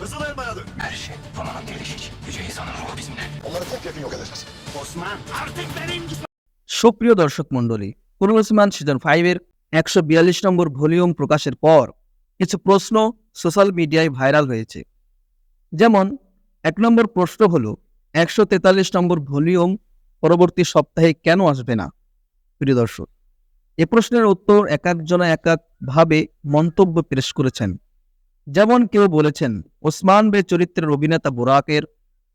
Hızlanmayalı. Her şey romanın diriliş Yüce insanın ruhu bizimle. Onları topyekun yok edeceğiz. Osman artık benim সুপ্রিয় দর্শক মণ্ডলী পূর্বসীমান season ফাইভের একশো বিয়াল্লিশ নম্বর ভলিউম প্রকাশের পর কিছু প্রশ্ন সোশ্যাল মিডিয়ায় ভাইরাল হয়েছে যেমন এক নম্বর প্রশ্ন হল একশো তেতাল্লিশ নম্বর ভলিউম পরবর্তী সপ্তাহে কেন আসবে না প্রিয় দর্শক এ প্রশ্নের উত্তর এক একজনা এক একভাবে মন্তব্য পেশ করেছেন যেমন কেউ বলেছেন, ওসমান বে চরিত্রের অভিনেতা বুরাকের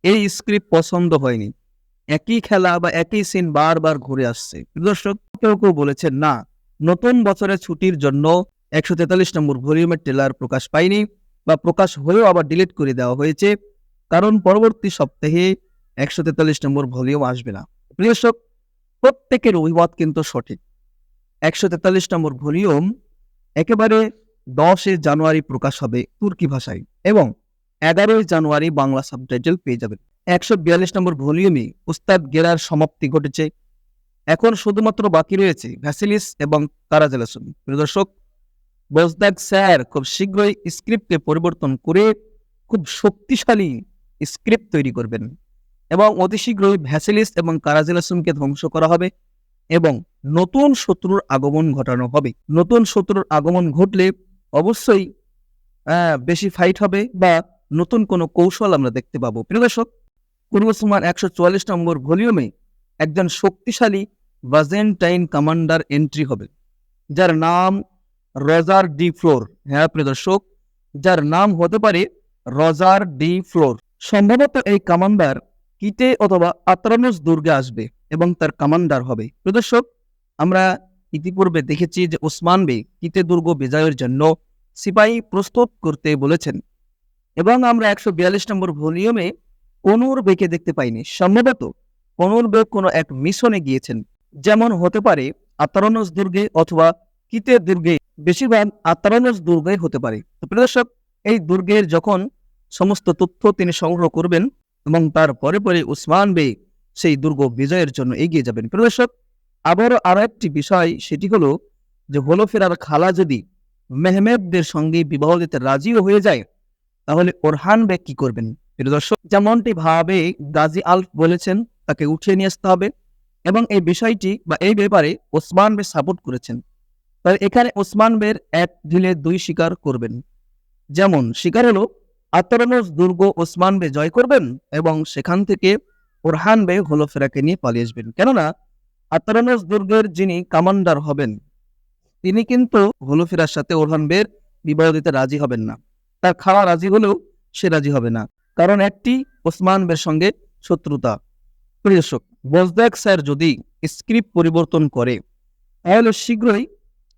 এই স্ক্রিপ্ট পছন্দ হয়নি। একই খেলা বা একই সিন বারবার ঘুরে আসছে। দর্শক, কেউ কেউ বলেছেন, না, নতুন বছরের ছুটির জন্য একশো তেতাল্লিশ নম্বর ভলিউমের ট্রেলার প্রকাশ পায়নি বা প্রকাশ হয়েও আবার ডিলিট করে দেওয়া হয়েছে। কারণ পরবর্তী সপ্তাহে একশো তেতাল্লিশ নম্বর ভলিউম আসবে না। প্রিয় দর্শক, প্রত্যেকের অভিমত কিন্তু সঠিক। একশো তেতাল্লিশ নম্বর ভলিউম একেবারে দশই জানুয়ারি প্রকাশ হবে তুর্কি ভাষায় এবং এগারোই জানুয়ারি বাংলা সাবটাইটেল পেয়ে যাবেন। একশো বিয়াল্লিশ নম্বর ভলিউমে উস্তাদ গেরার সমাপ্তি ঘটেছে। এখন শুধুমাত্র বাকি রয়েছে ভ্যাসিলিস এবং কারাজেলাসন। প্রিয় দর্শক বজদাক স্যার খুব শীঘ্রই স্ক্রিপ্টকে পরিবর্তন করে খুব শক্তিশালী স্ক্রিপ্ট তৈরি করবেন এবং অতি শীঘ্রই ভ্যাসিলিস এবং কারাজেলাসনকে ধ্বংস করা হবে এবং নতুন শত্রুর আগমন ঘটানো হবে। নতুন শত্রুর আগমন ঘটলে অবশ্যই বেশি ফাইট হবে বা নতুন কোনো কৌশল আমরা দেখতে পাবো। প্রিয় দর্শক একশো চুয়াল্লিশ নম্বর ভলিউমে একজন শক্তিশালী বাজেন্টাইন কমান্ডার এন্ট্রি হবে, যার নাম রজার ডি ফ্লোর হ্যাঁ প্রিয় দর্শক, যার নাম হতে পারে রজার ডি ফ্লোর সম্ভবত এই কমান্ডার কিটে অথবা আত্রানুস দুর্গে আসবে এবং তার কমান্ডার হবে। প্রদর্শক আমরা ইতিপূর্বে দেখেছি যে ওসমান বে কিতে দুর্গ বিজয়ের জন্য সিপাহী প্রস্তুত করতে বলেছেন। এবং আমরা একশো বিয়াল্লিশ নম্বর ভলিউমে কনুর বেকে দেখতে পাইনি। সম্ভবত কনুর বেগ কোনো এক মিশনে গিয়েছেন। যেমন হতে পারে আতারনস দুর্গে অথবা কিতে দুর্গে। বেশিরভাগ আতারনস দুর্গে হতে পারে। তো প্রিয় দর্শক, এই দুর্গের যখন সমস্ত তথ্য তিনি সংগ্রহ করবেন এবং তার পরে পরে উসমান বে সেই দুর্গ বিজয়ের জন্য এগিয়ে যাবেন। প্রিয় দর্শক আবারও আরও একটি বিষয়, সেটি হলো যে হলো ফেরার খালা যদি মেহমেদদের সঙ্গে বিবাহ দিতে রাজিও হয়ে যায়, তাহলে ওরহান বেগ কি করবেন? দর্শক, যেমনটি ভাবে গাজী আলফ বলেছেন, তাকে উঠিয়ে নিয়ে আসতে হবে এবং এই বিষয়টি বা এই ব্যাপারে ওসমান বে সাপোর্ট করেছেন। তাই এখানে ওসমান বের এক ঢিলে দুই শিকার করবেন। যেমন, শিকার হলো আত্মরানস দুর্গ ওসমান বে জয় করবেন এবং সেখান থেকে ওরহান বে হলো ফেরাকে নিয়ে পালিয়ে আসবেন। কেননা আত্মরানস দুর্গের যিনি কমান্ডার হবেন, তিনি কিন্তু হলুফেরার সাথে ওরহান বের বিবাহ দিতে রাজি হবেন না। তার খাওয়া রাজি হলেও সে রাজি হবে না, কারণ একটি ওসমান বের সঙ্গে শত্রুতা। প্রিয় দর্শক বজদাক স্যার যদি স্ক্রিপ্ট পরিবর্তন করে, তাহলে শীঘ্রই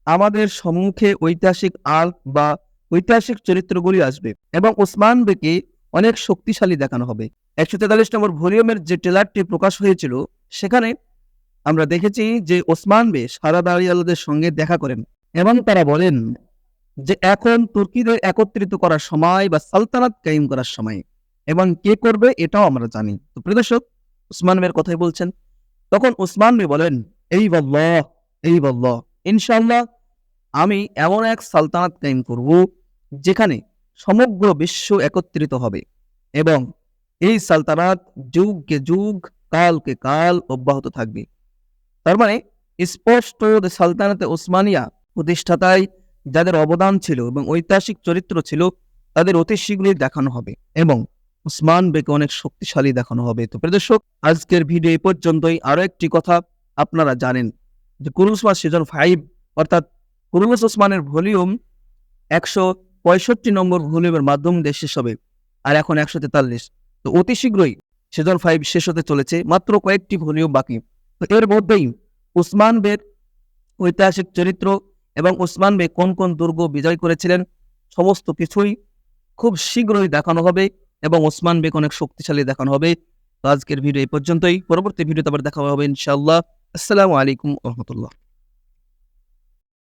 আমাদের সম্মুখে ঐতিহাসিক আর্ক বা ঐতিহাসিক চরিত্রগুলি আসবে এবং ওসমান বেকে অনেক শক্তিশালী দেখানো হবে। একশো তেতাল্লিশ নম্বর ভলিউমের যে ট্রেলারটি প্রকাশ হয়েছিল, সেখানে আমরা দেখেছি যে ওসমান বে সারা দাঁড়িয়ালদের সঙ্গে দেখা করেন এবং তারা বলেন যে এখন তুর্কিদের একত্রিত করার সময় বা সালতানাত কায়েম করার সময় এবং কে করবে এটাও আমরা জানি। তো প্রিয় দর্শক উসমান বের কথাই বলছেন। তখন উসমান বে বলেন, এই বল্লাহ এই বল্লাহ ইনশাল্লাহ আমি এমন এক সালতানাত কায়েম করব যেখানে সমগ্র বিশ্ব একত্রিত হবে এবং এই সালতানাত যুগকে যুগ কালকে কাল অব্যাহত থাকবে। তার মানে স্পষ্ট সালতানাতে ওসমানিয়া প্রতিষ্ঠাতায় যাদের অবদান ছিল এবং ঐতিহাসিক চরিত্র ছিল, তাদের অতি শীঘ্রই দেখানো হবে এবং উসমান বেকে অনেক শক্তিশালী দেখানো হবে। তো প্রদর্শক আজকের ভিডিও এ পর্যন্তই। আরও একটি কথা আপনারা জানেন যে কুরুসমা সিজন ফাইভ অর্থাৎ কুরুস ওসমানের ভলিউম একশো পঁয়ষট্টি নম্বর ভলিউমের মাধ্যম দিয়ে শেষ হবে, আর এখন একশো তেতাল্লিশ। তো অতি শীঘ্রই সিজন ফাইভ শেষ হতে চলেছে। মাত্র কয়েকটি ভলিউম বাকি। তো এর মধ্যেই উসমান বের ঐতিহাসিক চরিত্র এবং উসমান বে কোন কোন দুর্গ বিজয় করেছিলেন সমস্ত কিছুই খুব শীঘ্রই দেখানো হবে এবং ওসমান বেগ অনেক শক্তিশালী দেখানো হবে। তো আজকের ভিডিও এই পর্যন্তই। পরবর্তী ভিডিওতে আবার দেখা হবে ইনশাআল্লাহ। আসসালামু আলাইকুম রহমতুল্লাহ।